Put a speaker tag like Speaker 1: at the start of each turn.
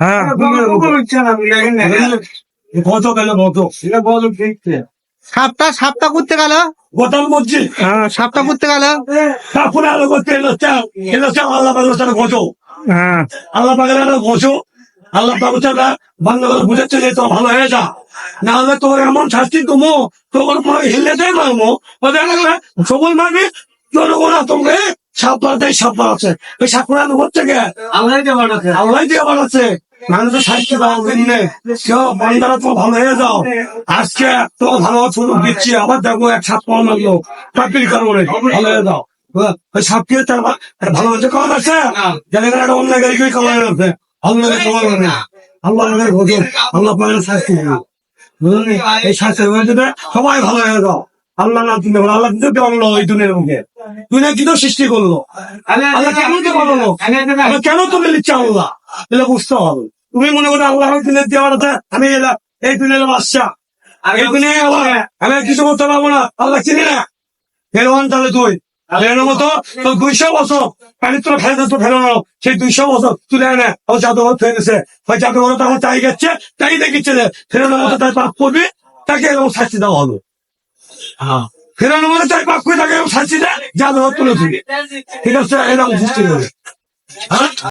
Speaker 1: হ্যাঁ।
Speaker 2: কত
Speaker 1: সাপটা সাপটা করতে গেল?
Speaker 2: গোটাল মসজিদ
Speaker 1: হ্যাঁ সাপটা করতে গেল।
Speaker 2: আলো করতে এলো আল্লাহ পাকের সাথে ঘটো
Speaker 1: হ্যাঁ।
Speaker 2: আল্লাহ একটা ঘটো আল্লাহ পাকের সাথে বাংলা করে বুঝাচ্ছে যে তো ভালো হয়ে যা না হলে তোর এমন শাস্তি তুমো তোর হিলে দেয় মারমো ওদের সবল মারবি জনগণ তোমরা সাপ মারতে সাপ মারছে ওই সাপ মারানো হচ্ছে গে আল্লাহ দিয়ে বানাচ্ছে। আল্লাহ দিয়ে বানাচ্ছে। মানুষের কেউ বান্দারা তো ভালো হয়ে যাও। আজকে তো ভালো সুযোগ দিচ্ছি। আবার দেখব এক সাপ পাওয়া মারলো পাপির কারণে ভালো হয়ে যাও। ওই সাপকে তার ভালো হচ্ছে কম আছে? জানি না একটা অন্য গাড়ি আছে আল্লাহ কমা আল্লাহ আমাদের ভোজন। আল্লাহ পাবেন শাস্তি এই শাস্তি হয়ে সবাই ভালো হয়ে যাও। আল্লাহ না আল্লাহ কিন্তু এই দুনিয়ার মুখে দুনিয়া সৃষ্টি করল? আল্লাহ কেন কেন তুমি নিচ্ছে আল্লাহ? এটা বুঝতে হবে। তুমি মনে করো আল্লাহ দিনের আমি এলাম এই দুনিয়ার আমি কিছু করতে পারব না। আল্লাহ চিনি না। ফেরোয়ান তাহলে তুই। ফেরানোর মতো তো দুইশো বছর পানি তোর ফেলে তো ফেরানো। সেই দুইশো বছর তুলে আনে ও জাদুঘর গেছে ওই জাদুঘর তখন তাই গেছে তাই দেখিচ্ছে যে ফেরানোর মতো তাই পাপ করবি তাকে এরকম শাস্তি দেওয়া হবে হ্যাঁ। ফেরানোর মতো তাই পাপ করে তাকে জাদুঘর তুলে ঠিক আছে এরকম সৃষ্টি হ্যাঁ?